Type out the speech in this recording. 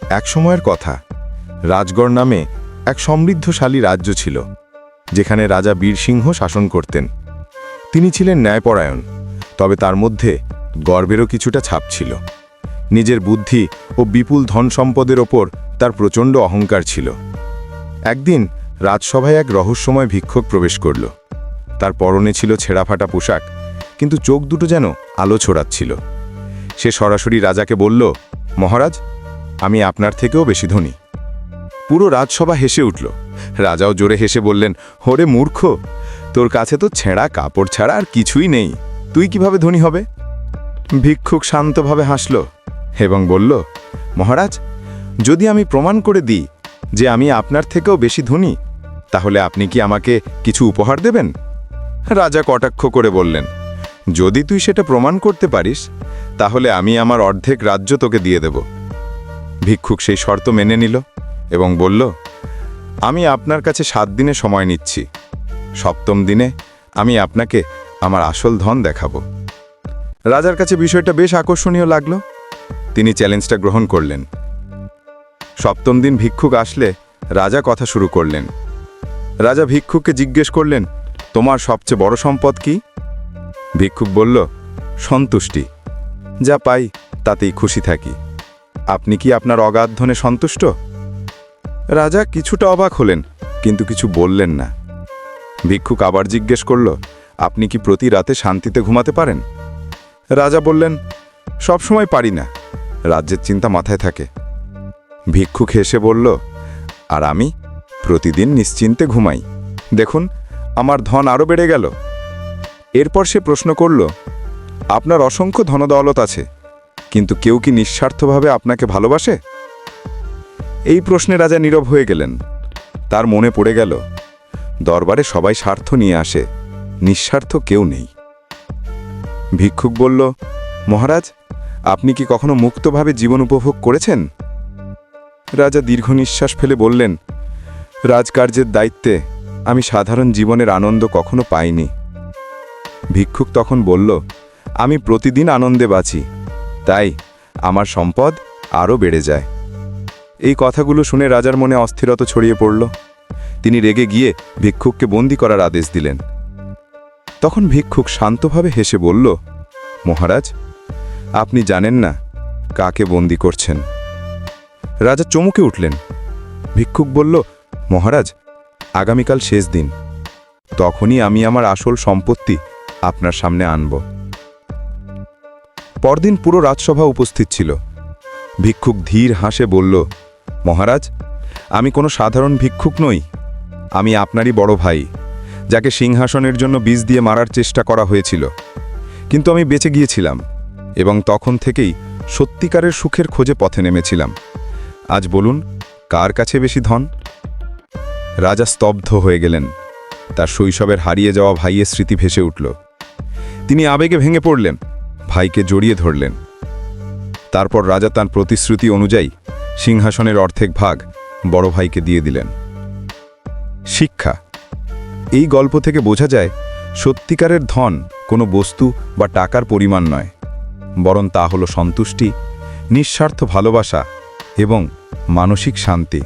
এক সময়ের কথা। রাজগড় নামে এক সমৃদ্ধশালী রাজ্য ছিল, যেখানে রাজা বীরসিংহ শাসন করতেন। তিনি ছিলেন ন্যায়পরায়ণ, তবে তার মধ্যে গর্বেরও কিছুটা ছাপ ছিল। নিজের বুদ্ধি ও বিপুল ধন সম্পদের ওপর তার প্রচণ্ড অহংকার ছিল। একদিন রাজসভায় এক রহস্যময় ভিক্ষক প্রবেশ করল। তার পরনে ছিল ছেঁড়াফাটা পোশাক, কিন্তু চোখ দুটো যেন আলো ছড়াচ্ছিল। সে সরাসরি রাজাকে বলল, মহারাজ আমি আপনার থেকেও বেশি ধনী। পুরো রাজসভা হেসে উঠল। রাজাও জোরে হেসে বললেন হরে মূর্খ, তোর কাছে তো ছেঁড়া কাপড় ছাড়া আর কিছুই নেই। তুই কীভাবে ধনী হবে? ভিক্ষুক শান্তভাবে হাসল এবং বলল, মহারাজ, যদি আমি প্রমাণ করে দিই যে আমি আপনার থেকেও বেশি ধনী, তাহলে আপনি কি আমাকে কিছু উপহার দেবেন? রাজা কটাক্ষ করে বললেন, যদি তুই সেটা প্রমাণ করতে পারিস, তাহলে আমি আমার অর্ধেক রাজ্য তোকে দিয়ে দেব। ভিক্ষুক সেই শর্ত মেনে নিল এবং বলল, আমি আপনার কাছে সাত দিনে সময় নিচ্ছি। সপ্তম দিনে আমি আপনাকে আমার আসল ধন দেখাবো। রাজার কাছে বিষয়টা বেশ আকর্ষণীয় লাগল। তিনি চ্যালেঞ্জটা গ্রহণ করলেন। সপ্তম দিন ভিক্ষুক আসলে রাজা কথা শুরু করলেন। রাজা ভিক্ষুককে জিজ্ঞেস করলেন, তোমার সবচেয়ে বড় সম্পদ কি? ভিক্ষুক বলল, সন্তুষ্টি। যা পাই, তাতেই খুশি থাকি। আপনি কি আপনার অগাধ ধনে সন্তুষ্ট? রাজা কিছুটা অবাক হলেন, কিন্তু কিছু বললেন না। ভিক্ষুক আবার জিজ্ঞেস করল, আপনি কি প্রতি রাতে শান্তিতে ঘুমাতে পারেন? রাজা বললেন, সব সময় পারি না, রাজ্যের চিন্তা মাথায় থাকে। ভিক্ষুক হেসে বলল, আর আমি প্রতিদিন নিশ্চিন্তে ঘুমাই। দেখুন, আমার ধন আরও বেড়ে গেল। এরপর সে প্রশ্ন করল, আপনার অসংখ্য ধনদৌলত আছে কিন্তু কেউ কি নিঃস্বার্থভাবে আপনাকে ভালোবাসে? এই প্রশ্নে রাজা নীরব হয়ে গেলেন। তার মনে পড়ে গেল, দরবারে সবাই স্বার্থ নিয়ে আসে, নিঃস্বার্থ কেউ নেই। ভিক্ষুক বলল, মহারাজ, আপনি কি কখনো মুক্তভাবে জীবন উপভোগ করেছেন? রাজা দীর্ঘ নিঃশ্বাস ফেলে বললেন, রাজকার্যের দায়িত্বে আমি সাধারণ জীবনের আনন্দ কখনো পাইনি। ভিক্ষুক তখন বলল, আমি প্রতিদিন আনন্দে বাঁচি। তাই আমার সম্পদ আরও বেড়ে যায়। এই কথাগুলো শুনে রাজার মনে অস্থিরতা ছড়িয়ে পড়ল। তিনি রেগে গিয়ে ভিক্ষুককে বন্দি করার আদেশ দিলেন। তখন ভিক্ষুক শান্তভাবে হেসে বলল, মহারাজ, আপনি জানেন না কাকে বন্দি করছেন? রাজা চমকে উঠলেন। ভিক্ষুক বলল, মহারাজ, আগামীকাল শেষ দিন। তখনই আমি আমার আসল সম্পত্তি আপনার সামনে আনব। পরদিন পুরো রাজসভা উপস্থিত ছিল। ভিক্ষুক ধীর হাসে বলল, মহারাজ, আমি কোনো সাধারণ ভিক্ষুক নই। আমি আপনারই বড় ভাই, যাকে সিংহাসনের জন্য বীজ দিয়ে মারার চেষ্টা করা হয়েছিল। কিন্তু আমি বেঁচে গিয়েছিলাম এবং তখন থেকেই সত্যিকারের সুখের খোঁজে পথে নেমেছিলাম। আজ বলুন, কার কাছে বেশি ধন? রাজা স্তব্ধ হয়ে গেলেন। তার শৈশবের হারিয়ে যাওয়া ভাইয়ের স্মৃতি ভেসে উঠল। তিনি আবেগে ভেঙে পড়লেন। ভাইকে জড়িয়ে ধরলেন। তারপর রাজা তার প্রতিশ্রুতি অনুযায়ী সিংহাসনের অর্ধেক ভাগ বড় ভাইকে দিয়ে দিলেন। শিক্ষা। এই গল্প থেকে বোঝা যায়, সত্যিকারের ধন কোনো বস্তু বা টাকার পরিমাণ নয়, বরং তা হলো সন্তুষ্টি, নিঃস্বার্থ ভালোবাসা এবং মানসিক শান্তি।